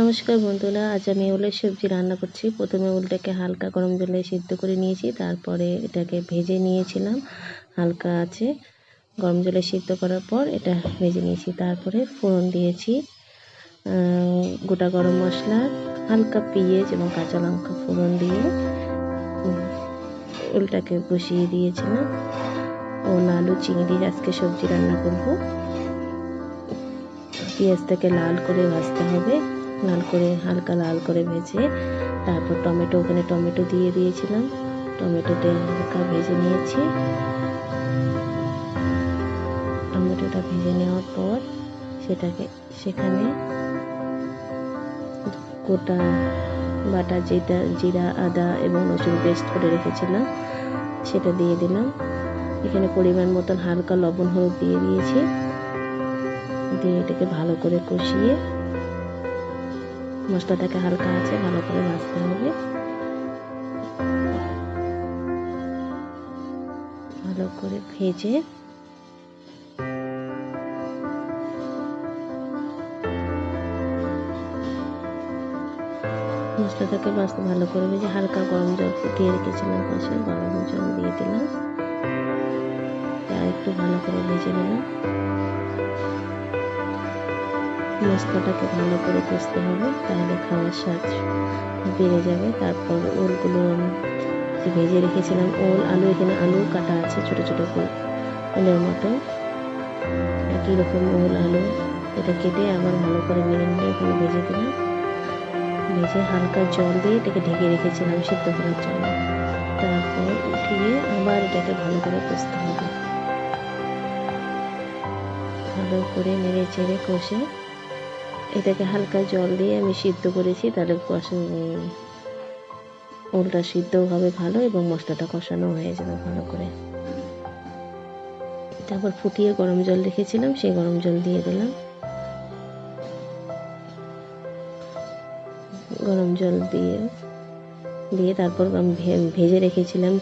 নমস্কার বন্ধুরা, আজ আমি ওলের সবজি রান্না করছি। প্রথমে ওলটাকে হালকা গরম জলে সিদ্ধ করে নিয়েছি, তারপরে এটাকে ভেজে নিয়েছিলাম। হালকা আছে। গরম জলে সিদ্ধ করার পর এটা ভেজে নিয়েছি। তারপরে ফোড়ন দিয়েছি গোটা গরম মশলা, হালকা পেঁয়াজ এবং কাঁচা লঙ্কা ফোড়ন দিয়ে ওলটাকে বসিয়ে দিয়েছিলাম। ওল, আলু, চিংড়ি আজকে সবজি রান্না করব। পেঁয়াজটাকে লাল করে ভাজতে হবে। লাল করে, হালকা লাল করে ভেজে তারপর টমেটো, ওখানে টমেটো দিয়ে দিয়েছিলাম। টমেটোতে হালকা ভেজে নিয়েছি। টমেটোটা ভেজে নেওয়ার পর সেটাকে সেখানে গোটা বাটা যেটা জিরা, আদা এবং রসুন পেস্ট করে রেখেছিলাম। সেটা দিয়ে দিলাম। এখানে পরিমাণ মতন হালকা লবণ হলুদ দিয়ে দিয়েছি। দিয়ে এটাকে ভালো করে কষিয়ে মশলাটাকে হালকা আছে, ভালো করে ভাজতে হবে। ভালো করে ভেজে মশলাটাকে বাঁচতে ভালো করে ভেজে হালকা গরম জল ফুটিয়ে রেখেছিলাম পাশে গরম জল দিয়ে দিলাম। আর একটু ভালো করে ভেজে নিলাম। মশলাটাকে ভালো করে কষতে হবে, তাহলে খাওয়ার স্বাদ বেড়ে যাবে। তারপর ওলগুলো আমি যে ভেজে রেখেছিলাম, ওল, আলু, এখানে আলু কাটা আছে ছোট ছোট করে ওলের মতো। একই রকম ওল, আলু এটা কেটে আবার ভালো করে মেরে নিয়ে এখানে ভেজে দিলাম। ভেজে হালকা জল দিয়ে এটাকে ঢেকে রেখেছিলাম সিদ্ধ করার জন্য। তারপর উঠিয়ে আবার এটাকে ভালো করে কষতে হবে। ভালো করে নেড়ে চেড়ে কষে এটাকে হালকা জল দিয়ে আমি সিদ্ধ করেছি, তাহলে ওলটা সিদ্ধ হবে ভালো এবং মশলাটা কষানো হয়ে যাবে ভালো করে। তারপর ফুটিয়ে গরম জল রেখেছিলাম, সেই গরম জল দিয়ে দিলাম। গরম জল দিয়ে দিয়ে তারপর আমি ভেজে রেখেছিলাম